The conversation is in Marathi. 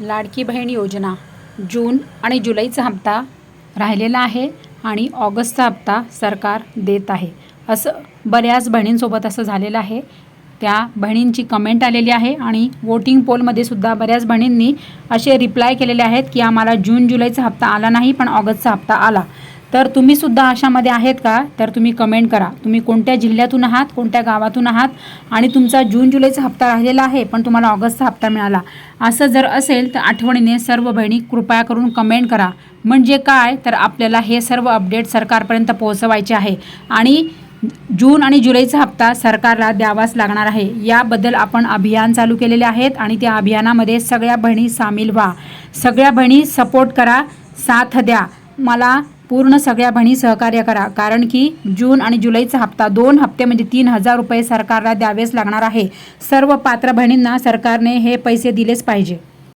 लाडकी बहीण योजना. जून आणि जुलैचा हप्ता राहिलेला आहे आणि ऑगस्टचा हप्ता सरकार देत आहे. असं बऱ्याच बहिणींसोबत असं झालेलं आहे. त्या बहिणींची कमेंट आलेली आहे आणि वोटिंग पोलमध्ये सुद्धा बऱ्याच बहिणींनी असे रिप्लाय केलेले आहेत की आम्हाला जून जुलैचा हप्ता आला नाही पण ऑगस्टचा हप्ता आला. तर तुम्ही सुद्धा अशामध्ये आहेत का? तर तुम्ही कमेंट करा. तुम्ही कोणत्या जिल्ह्यातून आहात कोणत्या गावातून आहात? आणि तुमचा जून जुलैचा हप्ता राहिलेला आहे पण तुम्हाला ऑगस्टचा हप्ता मिळाला. असं जर असेल तर आठवणीने सर्व बहिणी कृपया करून कमेंट करा. म्हणजे काय? तर आपल्याला हे सर्व अपडेट सरकारपर्यंत पोहोचवायचे आहे. आणि जून आणि जुलैचा हप्ता सरकारला द्यावाच लागणार आहे. याबद्दल आपण अभियान चालू केलेले आहेत आणि त्या अभियानामध्ये सगळ्या बहिणी सामील व्हा. सगळ्या बहिणी सपोर्ट करा साथ द्या. मला पूर्ण सगळ्या बहिणी सहकार्य करा. कारण की जून आणि जुलैचा हप्ता दोन हप्ते म्हणजे तीन हजार रुपये सरकारला द्यावेच लागणार आहे. सर्व पात्र बहिणींना सरकारने हे पैसे दिलेच पाहिजे.